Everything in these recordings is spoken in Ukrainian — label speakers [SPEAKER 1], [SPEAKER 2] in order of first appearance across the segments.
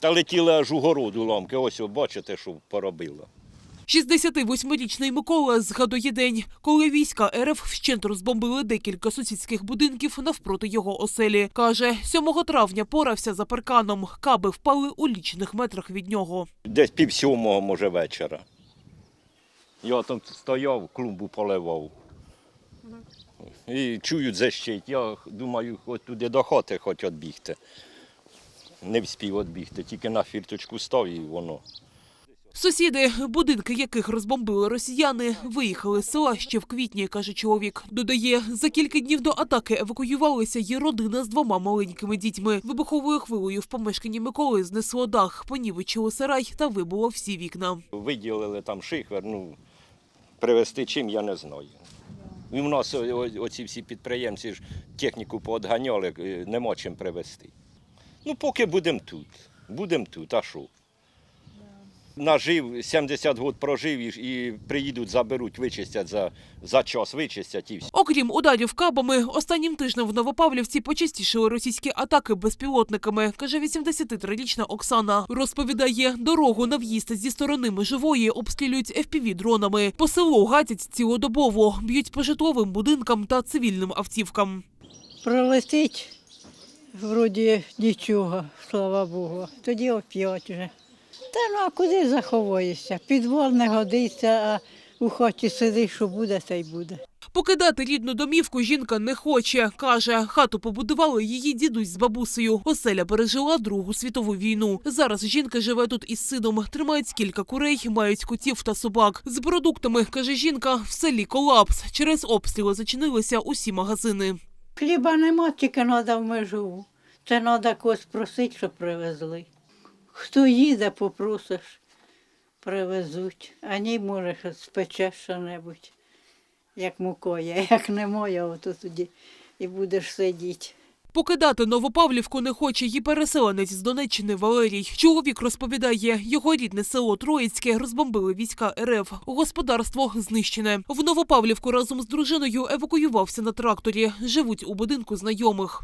[SPEAKER 1] Та летіли аж у городу ламки. Ось бачите, що поробило.
[SPEAKER 2] 68-річний Микола згадує день, коли війська РФ вщент розбомбили декілька сусідських будинків навпроти його оселі. Каже, 7 травня порався за парканом. Каби впали у лічних метрах від нього.
[SPEAKER 1] Десь пів сьомого, може, вечора. Я там стояв, клумбу поливав. І чую защить. Я думаю, хоч туди до хати хоч відбігти. Не вспів відбігти, тільки на фірточку став і воно.
[SPEAKER 2] Сусіди, будинки яких розбомбили росіяни, виїхали з села ще в квітні, каже чоловік. Додає, за кілька днів до атаки евакуювалися її родина з двома маленькими дітьми. Вибуховою хвилею в помешканні Миколи знесло дах, понівечило сарай та вибуло всі вікна.
[SPEAKER 1] Виділили там шихвер, ну, привезти чим, я не знаю. І в нас оці всі підприємці ж техніку поодганяли, е, нема чим привезти. Ну, поки будемо тут. Будемо тут, а що? Нажив, 70 років прожив і, і приїдуть, заберуть, вичистять за, за час, вичистять і все.
[SPEAKER 2] Окрім ударів кабами, останнім тижнем в Новопавлівці почастішили російські атаки безпілотниками, каже 83-річна Оксана. Розповідає, дорогу на в'їзд зі сторони межової обстрілюють FPV-дронами. По селу гатять цілодобово, б'ють по житловим будинкам та цивільним автівкам.
[SPEAKER 3] Пролетить, вроді нічого, слава Богу. Тоді оп'ять вже. Та ну а куди заховуєшся? Підвал не годиться, а у хаті сидиш, що буде, та й буде.
[SPEAKER 2] Покидати рідну домівку жінка не хоче. Каже, хату побудували її дідусь з бабусею. Оселя пережила Другу світову війну. Зараз жінка живе тут із сином. Тримають кілька курей, мають котів та собак. З продуктами, каже жінка, в селі колапс. Через обстріли зачинилися усі магазини.
[SPEAKER 3] Хліба нема, тільки треба в межу. Це треба когось просити, щоб привезли. Хто їде, попросиш, привезуть. А ні, може, що спечеш що-небудь, як мукоя. Як немає, ото тоді і будеш сидіти.
[SPEAKER 2] Покидати Новопавлівку не хоче і переселенець з Донеччини Валерій. Чоловік розповідає, його рідне село Троїцьке розбомбили війська РФ. Господарство знищене. В Новопавлівку разом з дружиною евакуювався на тракторі. Живуть у будинку знайомих.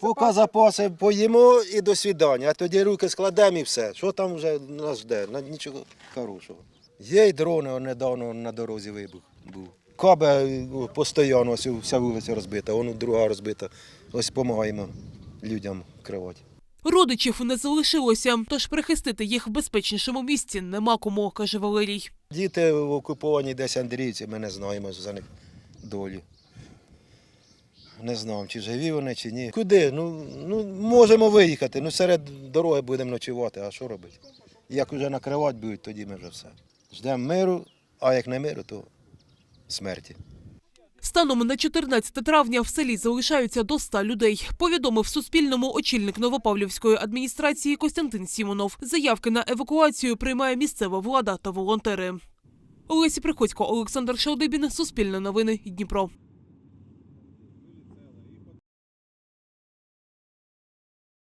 [SPEAKER 4] Поки запаси поїмо і до свідання, а тоді руки складемо і все. Що там вже нас жде? Нічого хорошого. Є й дрони, недавно на дорозі вибух був. Кабе ну, постійно, ось вся вулиця розбита, воно друга розбита. Ось допомагаємо людям кривати.
[SPEAKER 2] Родичів не залишилося, тож прихистити їх в безпечнішому місці нема кому, каже Валерій.
[SPEAKER 4] Діти в окупованій десь Андріївці, ми не знаємо за них долі. Не знаємо, чи живі вони, чи ні. Куди? Ну, ну можемо виїхати, ну серед дороги будемо ночувати, а що робити? Як вже накривати будуть, тоді ми вже все. Ждемо миру, а як не миру, то смерті.
[SPEAKER 2] Станом на 14 травня в селі залишаються до 100 людей. Повідомив Суспільному очільник Новопавлівської адміністрації Костянтин Сімонов. Заявки на евакуацію приймає місцева влада та волонтери. Олесі Приходько, Олександр Шалдибін, Суспільне новини, Дніпро.